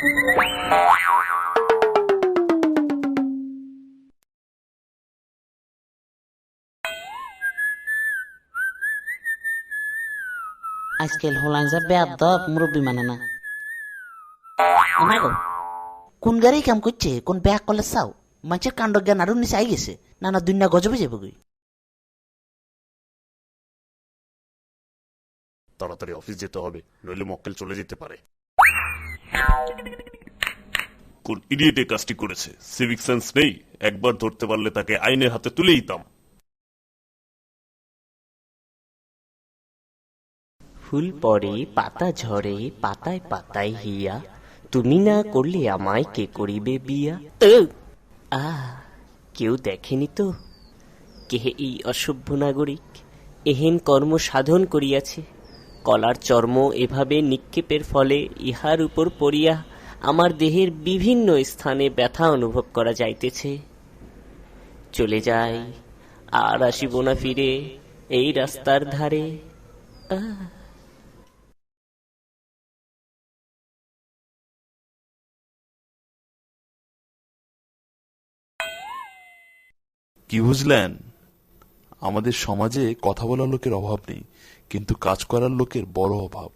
আজকাল হলাইন যা বেদব মুরব্বী মানে না। কোন গাড়ি কাম করছে কোন ব্যাগ কলে চাও? মানুষের কাণ্ড জ্ঞান আরও নিচে আই গেছে না না দুনিয়া গজবে যাবে গই। তাড়াতাড়ি অফিস যেতে হবে নইলে মক্কেল চলে যেতে পারে। কোন কাজটি করেছে? সিভিক সেন্স নেই। একবার ধরতে পারলে তাকে আইনের হাতে তুলে দিতাম ফুল পরে পাতা ঝরে, পাতায় পাতায় হিয়া। তুমি না করলে আমায় কে করিবে বিয়া! আ, কেউ দেখেনি তো? কে এই অসভ্য নাগরিক? এহেন কর্ম সাধন করিয়াছে? কলার চর্ম এভাবে নিক্ষেপের ফলে ইহার উপর পড়িয়া আমার দেহের বিভিন্ন স্থানে ব্যথা অনুভব করা যাইতেছে। চলে যাই, আর আসিব না ফিরে, এই রাস্তার ধারে। কি বুঝলেন? আমাদের সমাজে কথা বলার লোকের অভাব নেই কিন্তু কাজ করার লোকের বড় অভাব।